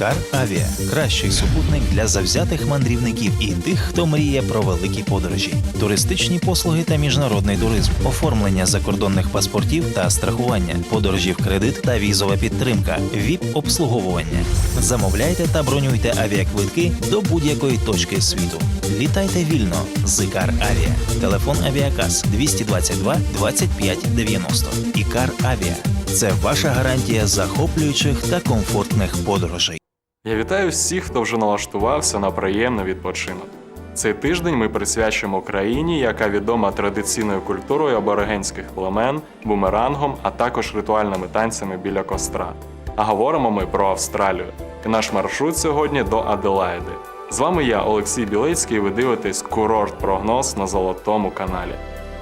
Ікар Авіа кращий супутник для завзятих мандрівників і тих, хто мріє про великі подорожі, туристичні послуги та міжнародний туризм, оформлення закордонних паспортів та страхування, подорожі в кредит та візова підтримка, віп обслуговування. Замовляйте та бронюйте авіаквитки до будь-якої точки світу. Літайте вільно з Ікар Авіа. Телефон Авіакас 222 25 90. Ікар Авіа. Це ваша гарантія захоплюючих та комфортних подорожей. Я вітаю всіх, хто вже налаштувався на приємний відпочинок. Цей тиждень ми присвячуємо країні, яка відома традиційною культурою аборигенських племен, бумерангом, а також ритуальними танцями біля костра. А говоримо ми про Австралію. І наш маршрут сьогодні до Аделаїди. З вами я, Олексій Білецький, і ви дивитесь курорт прогноз на золотому каналі.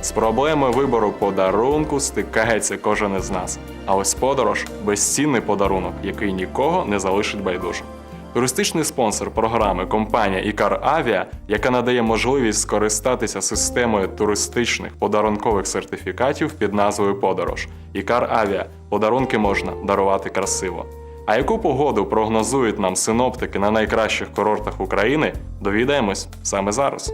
З проблемою вибору подарунку стикається кожен із нас. А ось подорож безцінний подарунок, який нікого не залишить байдужим. Туристичний спонсор програми компанія Ікар Авіа, яка надає можливість скористатися системою туристичних подарункових сертифікатів під назвою Подорож. Ікар Авіа подарунки можна дарувати красиво. А яку погоду прогнозують нам синоптики на найкращих курортах України, довідаємось саме зараз.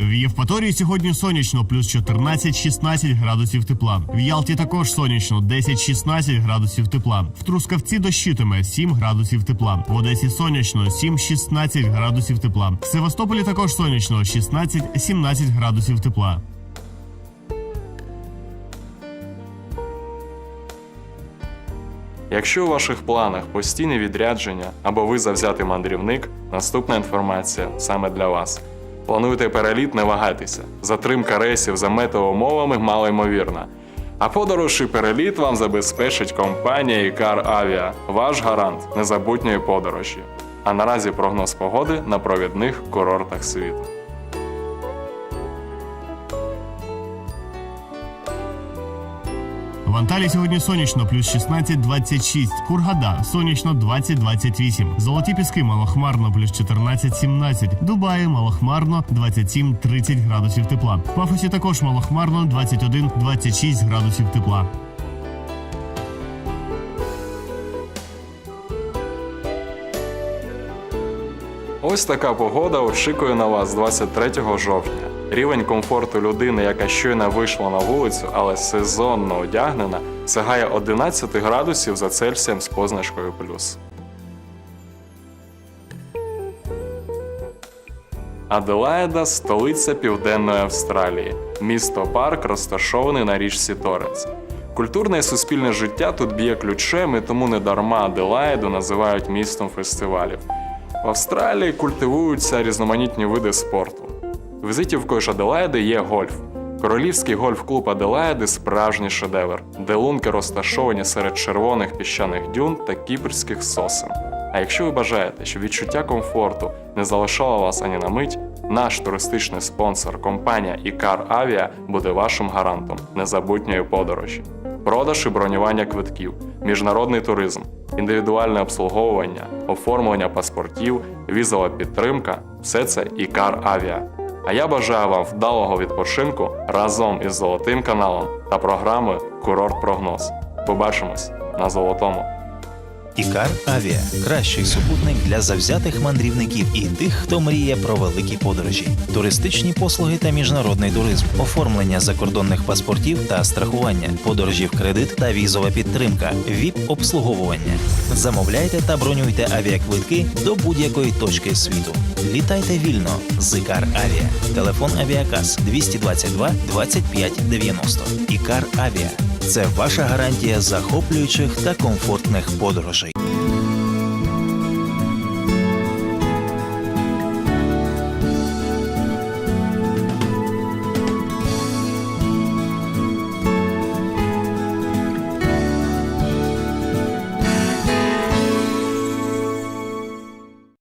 В Євпаторії сьогодні сонячно, плюс 14-16 градусів тепла. В Ялті також сонячно, 10-16 градусів тепла. В Трускавці дощитиме 7 градусів тепла. В Одесі сонячно, 7-16 градусів тепла. В Севастополі також сонячно, 16-17 градусів тепла. Якщо у ваших планах постійне відрядження або ви завзятий мандрівник, наступна інформація саме для вас. Плануєте переліт, не вагайтеся. Затримка рейсів за метеоумовами малоймовірна. А подорож і переліт вам забезпечить компанія Ікар Авіа, ваш гарант незабутньої подорожі. А наразі прогноз погоди на провідних курортах світу. В Анталії сьогодні сонячно, плюс 16-26. Кургада сонячно 20-28. Золоті піски малохмарно, плюс 14-17. Дубаї малохмарно 27-30 градусів тепла. В Пафосі також малохмарно 21-26 градусів тепла. Ось така погода очікує на вас 23 жовтня. Рівень комфорту людини, яка щойно вийшла на вулицю, але сезонно одягнена, сягає 11 градусів за Цельсієм з позначкою плюс. Аделаїда столиця Південної Австралії. Місто парк розташований на річці Торренс. Культурне і суспільне життя тут б'є ключем, і тому недарма Аделаїду називають містом фестивалів. В Австралії культивуються різноманітні види спорту. Візитівкою ж Аделаїди є гольф. Королівський гольф-клуб Аделаїди справжній шедевр, де лунки розташовані серед червоних піщаних дюн та кіпрських сосен. А якщо ви бажаєте, щоб відчуття комфорту не залишало вас ані на мить, наш туристичний спонсор компанія Ікар Авіа буде вашим гарантом незабутньої подорожі. Продаж і бронювання квитків, міжнародний туризм, індивідуальне обслуговування, оформлення паспортів, візова підтримка все це Ікар Авіа. А я бажаю вам вдалого відпочинку разом із Золотим каналом та програмою Курорт Прогноз. Побачимось на золотому. Ікар Авіа кращий супутник для завзятих мандрівників і тих, хто мріє про великі подорожі, туристичні послуги та міжнародний туризм, оформлення закордонних паспортів та страхування, подорожі в кредит та візова підтримка, віп обслуговування. Замовляйте та бронюйте авіаквитки до будь-якої точки світу. Літайте вільно з Ікар Авіа. Телефон Авіакас 222 25 90. Ікар Авіа. Це ваша гарантія захоплюючих та комфортних подорожей.